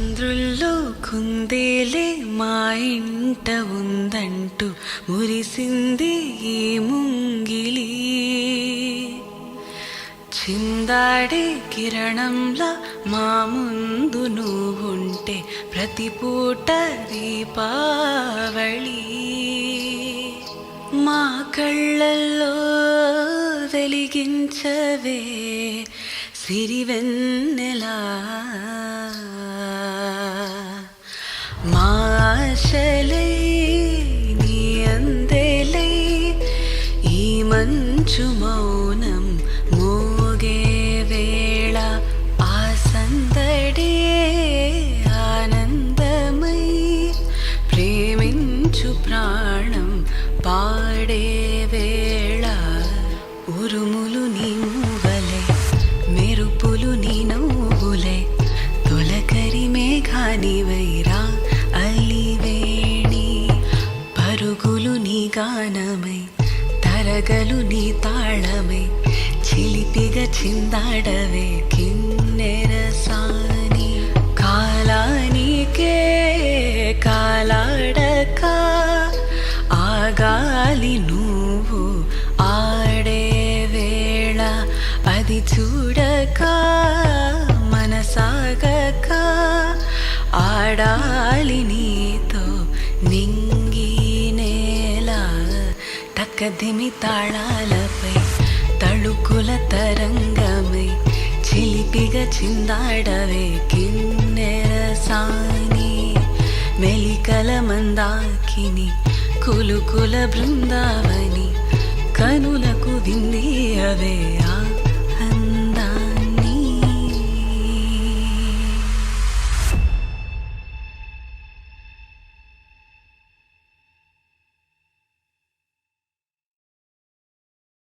చంద్రుల్లో కుందేలే మా ఇంట ఉందంటూ మురిసింది ఈ ముంగిలి. చిందాడి కిరణంలా మా ముందు నువ్వుంటే ప్రతి పూట దీపావళి. మా కళ్ళల్లో వెలిగించవే సిరివెన్నెలా మంచు మౌనం మోగే వేళ ఆ సందడే ఆనందమై ప్రేమించు ప్రాణం పాడే వేళ ఉరుములు తరగలు నీ తాళమే చిలిపిగా చిందాడవే కిన్నెర సాని. కాలానికే కాలాడక ఆగాలి నువ్వు ఆడే వేళ అది చూడక మనసాగక ఆడాలి నీ కదిమి తాళాలపై తళుకుల తరంగమై చిలిపిగా చిందాడవే కిన్నెరసాని మెలికల మందాకిని కులుకుల బృందావని కనులకు వింది అవే